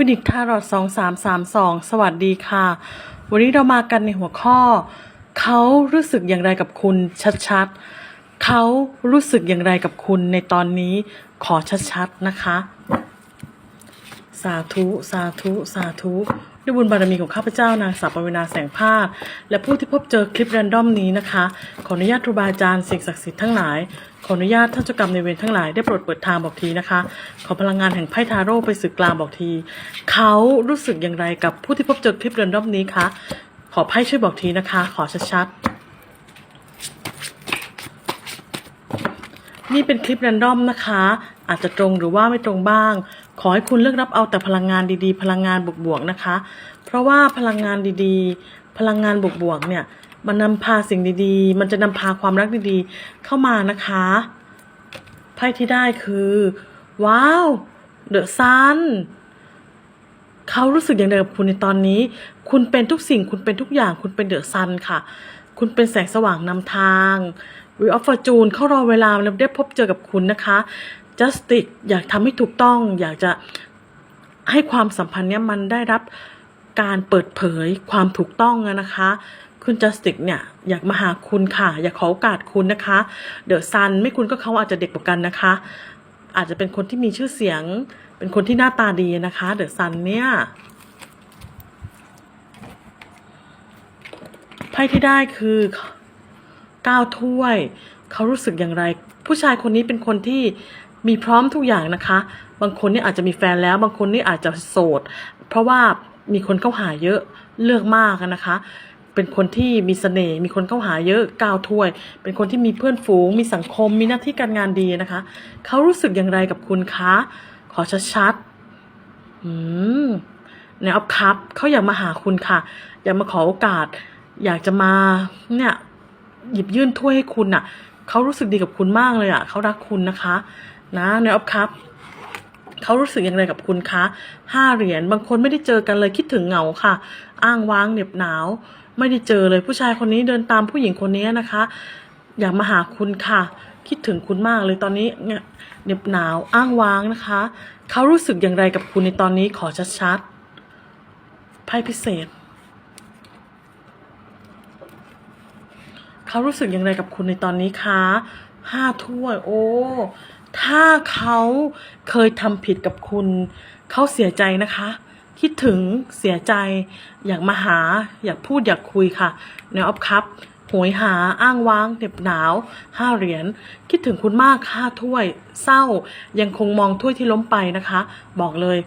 ฟินิกทารอดสองสามสามสองสวัสดีค่ะ วันนี้เรามากันในหัวข้อ เขารู้สึกอย่างไรกับคุณชัดๆ เขารู้สึกอย่างไรกับคุณในตอนนี้ขอชัดๆนะคะ สาธุ สาธุ สาธุ ด้วยบุญบารมีของข้าพเจ้านางสาวปวีนาแสงภาคและผู้ที่พบเจอคลิปแรนดอมนี้นะคะ ขออนุญาตครูบาอาจารย์สิ่งศักดิ์สิทธิ์ทั้งหลาย ขออนุญาตท่านเจ้ากรรมในเวรทั้งหลายได้โปรดเปิดทางบอกทีนะคะ ขอพลังงานแห่งไพ่ทาโร่ไปสื่อกลางบอกที เขารู้สึกอย่างไรกับผู้ที่พบเจอคลิปแรนดอมนี้คะขอไพ่ช่วยบอกทีนะคะ ขอชัดๆนี่เป็นคลิปแรนดอมนะคะ อาจจะตรงหรือว่าไม่ตรงบ้าง ขอให้คุณเลือกรับเอาแต่พลังงานดีๆ พลังงานบวกๆนะคะ เพราะว่าพลังงานดีๆ พลังงานบวกๆเนี่ย มันนำพาสิ่งดีๆ มันจะนำพาความรักดีๆ เข้ามานะคะไพ่ที่ได้คือ ว้าวเดอะซันเขารู้สึกอย่างไรกับคุณในตอนนี้ คุณเป็นทุกสิ่งคุณเป็นทุกอย่างคุณเป็นเดอะซันค่ะ คุณเป็นแสงสว่างนำทางวิออฟฟอร์จูนเขารอเวลาแล้วได้พบเจอกับคุณนะคะ justice อยากทำให้ถูกต้อง อยากจะให้ความสัมพันธ์เนี้ยมันได้รับการเปิดเผยความถูกต้องนะคะ คุณ justice เนี่ยอยากมาหาคุณค่ะ อยากขอโอกาสคุณนะคะ เดอะซันไม่คุณก็เขาอาจจะเด็กกว่ากันนะคะ อาจจะเป็นคนที่มีชื่อเสียง เป็นคนที่หน้าตาดีนะคะ เดอะซันเนี่ยไพ่ที่ได้คือเก้าถ้วย เขารู้สึกอย่างไร ผู้ชายคนนี้เป็นคนที่ มีพร้อมทุกอย่างนะคะ บางคนนี่อาจจะมีแฟนแล้ว บางคนนี่อาจจะโสด เพราะว่ามีคนเข้าหาเยอะเลือกมากนะคะ เป็นคนที่มีเสน่ห์มีคนเข้าหาเยอะก้าวถ้วย เป็นคนที่มีเพื่อนฝูง มีสังคม มีหน้าที่การงานดีนะคะ เขารู้สึกอย่างไรกับคุณคะขอชัดๆอืมในออฟคัพเขาอยากมาหาคุณค่ะ อยากมาขอโอกาส อยากจะมาเนี่ยหยิบยื่นถ้วยให้คุณน่ะ เขารู้สึกดีกับคุณมากเลยอะ เขารักคุณนะคะ นะในออฟคัพเขารู้สึกอย่างไรกับคุณคะห้าเหรียญบางคนไม่ได้เจอกันเลยคิดถึงเหงาค่ะ อ้างว้างเหน็บหนาว ไม่ได้เจอเลยผู้ชายคนนี้เดินตามผู้หญิงคนนี้นะคะ อยากมาหาคุณค่ะ คิดถึงคุณมากเลยตอนนี้เนี่ยเหน็บหนาวอ้างว้างนะคะเขารู้สึกอย่างไรกับคุณในตอนนี้ขอชัดๆไพ่พิเศษเขารู้สึกอย่างไรกับคุณในตอนนี้คะห้าถ้วยโอ้ ถ้าเขาเคยทำผิดกับคุณ เขาเสียใจนะคะ คิดถึงเสียใจ อยากมาหา อยากพูดอยากคุยค่ะในออฟคัพโหยหาอ้างว้างเหน็บหนาวห้าเหรียญคิดถึงคุณมากห้าถ้วย เศร้ายังคงมองถ้วยที่ล้มไปนะคะ บอกเลย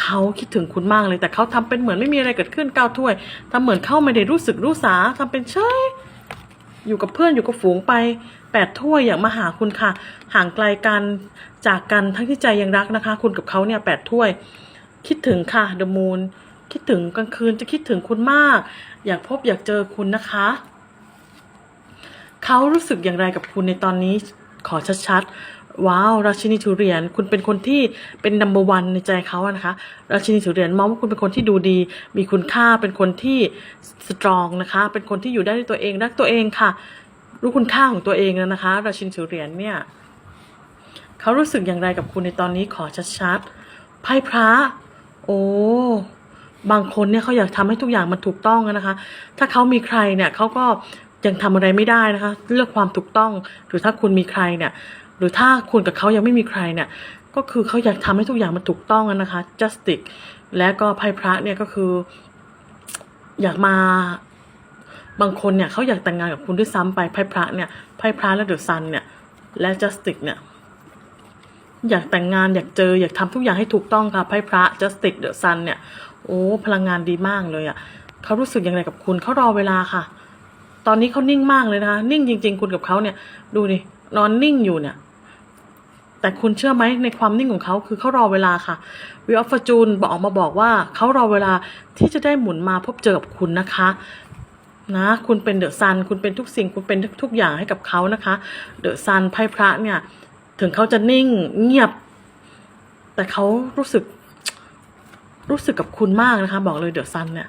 เขาคิดถึงคุณมากเลยแต่เขาทำเป็นเหมือนไม่มีอะไรเกิดขึ้นเก้าถ้วยทำเหมือนเข้าไม่ได้รู้สึกรู้สาทำเป็นเฉย อยู่กับเพื่อนอยู่กับฝูงไปแปดถ้วยอยากมาหาคุณค่ะ ห่างไกลกันจากกันทั้งที่ใจยังรักนะคะ คุณกับเขาเนี่ยแปดถ้วย คิดถึงค่ะเดอะมูนคิดถึงกลางคืนจะคิดถึงคุณมาก อยากพบอยากเจอคุณนะคะ เขารู้สึกอย่างไรกับคุณในตอนนี้ขอชัดๆ ว้าว ราชินีถือเหรียญคุณเป็นคนที่เป็นนัมเบอร์วันในใจเขาอะนะคะ ราชินีถือเหรียญมองว่าคุณเป็นคนที่ดูดี มีคุณค่าเป็นคนที่สตรองนะคะ เป็นคนที่อยู่ได้ด้วยตัวเองรักตัวเองค่ะ รู้คุณค่าของตัวเองแล้วนะคะ ราชินีถือเหรียญเนี่ยเขารู้สึกอย่างไรกับคุณในตอนนี้ขอชัดๆไพ่พระ โอ้บางคนเนี่ยเขาอยากทำให้ทุกอย่างมันถูกต้องนะคะ ถ้าเขามีใครเนี่ยเขาก็ยังทำอะไรไม่ได้นะคะ เลือกความถูกต้อง หรือถ้าคุณมีใครเนี่ย หรือถ้าคุณกับเขายังไม่มีใครเนี่ยก็คือเขาอยากทำให้ทุกอย่างมันถูกต้องนะคะ justice และก็ไพ่พระเนี่ยก็คือ อยากมาบางคนเนี่ยเขาอยากแต่งงานกับคุณด้วยซ้ำไปไพ่พระเนี่ยไพ่พระและเดอะซันเนี่ย และ justice เนี่ยอยากแต่งงานอยากเจออยากทำทุกอย่างให้ถูกต้องค่ะไพ่พระ justice the sun เนี่ยโอ้พลังงานดีมากเลยอะ่ะเขารู้สึกอย่างไรกับคุณเขารอเวลาค่ะ ตอนนี้เขานิ่งมากเลยนะคะ นิ่งจริง ๆ คุณกับเขาเนี่ย ดูดินอนนิ่งอยู่เนี่ย แต่คุณเชื่อไหมในความนิ่งของเขาคือเขารอเวลาค่ะวิออฟฟอร์จูนบอกออกมาบอกว่าเขารอเวลาที่จะได้หมุนมาพบเจอกับคุณนะคะนะคุณเป็นเดอะซันคุณเป็นทุกสิ่งคุณเป็นทุกอย่างให้กับเขานะคะเดอะซันไพ่พระเนี่ย ถึงเขาจะนิ่งเงียบ แต่เขารู้สึก รู้สึกกับคุณมากนะคะ บอกเลยเดอะซันเนี่ย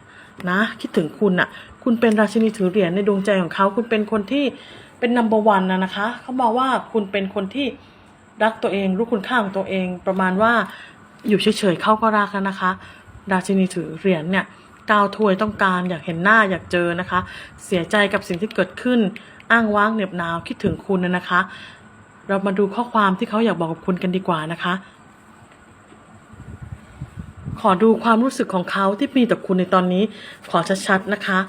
นะคิดถึงคุณอะ่ะ คุณเป็นราชินีถือเหรียญในดวงใจของเขา คุณเป็นคนที่เป็นนัมเบอร์วันนะนะคะ เขาบอกว่าคุณเป็นคนที่ รักตัวเองรู้คุณค่าของตัวเอง ประมาณว่าอยู่เฉยๆเขาก็รักนนะคะ ราชินีถือเหรียญเนี่ยก้าวถวยต้องการอยากเห็นหน้าอยากเจอนะคะ เสียใจกับสิ่งที่เกิดขึ้น อ้างว้างเหน็บหนาวคิดถึงคุณนะนะคะ เรามาดูข้อความที่เขาอยากบอกกับคุณกันดีกว่านะคะ ขอดูความรู้สึกของเขาที่มีต่อคุณในตอนนี้ ขอชัดๆนะคะ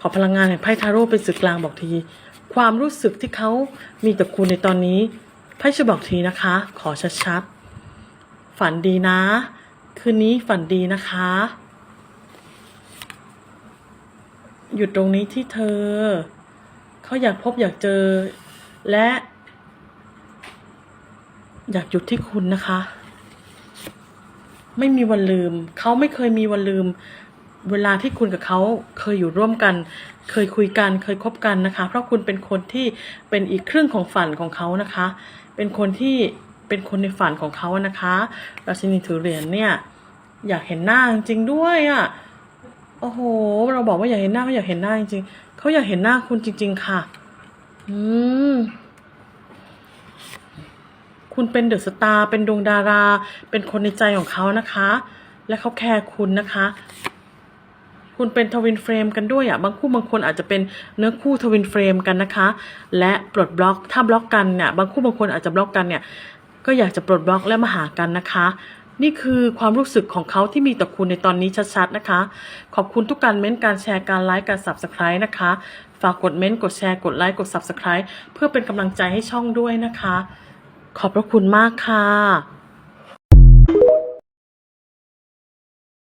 ขอพลังงานแห่งไพ่ทาโร่เป็นสื่อกลางบอกที ความรู้สึกที่เขามีต่อคุณในตอนนี้ พ่จะบอกทีนะคะ ขอชัดๆ ฝันดีนะ คืนนี้ฝันดีนะคะ หยุดตรงนี้ที่เธอ เขาอยากพบอยากเจอ และ อยากหยุดที่คุณนะคะ ไม่มีวันลืม เขาไม่เคยมีวันลืม เวลาที่คุณกับเขาเคยอยู่ร่วมกัน เคยคุยกัน เคยคบกันนะคะ เพราะคุณเป็นคนที่เป็นอีกครึ่งของฝันของเขานะคะ เป็นคนที่เป็นคนในฝันของเขานะคะราชินีถือเหรียญเนี่ย อยากเห็นหน้าจริงๆด้วยอะ่ะโอ้โห เราบอกว่าอยากเห็นหน้าเขาอยากเห็นหน้าจริงๆเขาอยากเห็นหน้าคุณจริง ๆ ค่ะ อืมคุณเป็นเดอะสตาร์เป็นดวงดารา เป็นคนในใจของเขานะคะ และเขาแคร์คุณนะคะ คุณเป็นทวินเฟรมกันด้วยอะบางคู่บางคนอาจจะเป็นเนื้อคู่ทวินเฟรมกันนะคะ และปลดบล็อกถ้าบล็อกกันเนี่ยบางคู่บางคนอาจจะบล็อกกันเนี่ยก็อยากจะปลดบล็อกและมาหากันนะคะ นี่คือความรู้สึกของเขาที่มีต่อคุณในตอนนี้ชัดๆนะคะ ขอบคุณทุกการเม้นต์การแชร์การไลค์การ subscribe นะคะ ฝากกดเม้นต์กดแชร์กดไลค์กด subscribe เพื่อเป็นกำลังใจให้ช่องด้วยนะคะ ขอบพระคุณมากค่ะ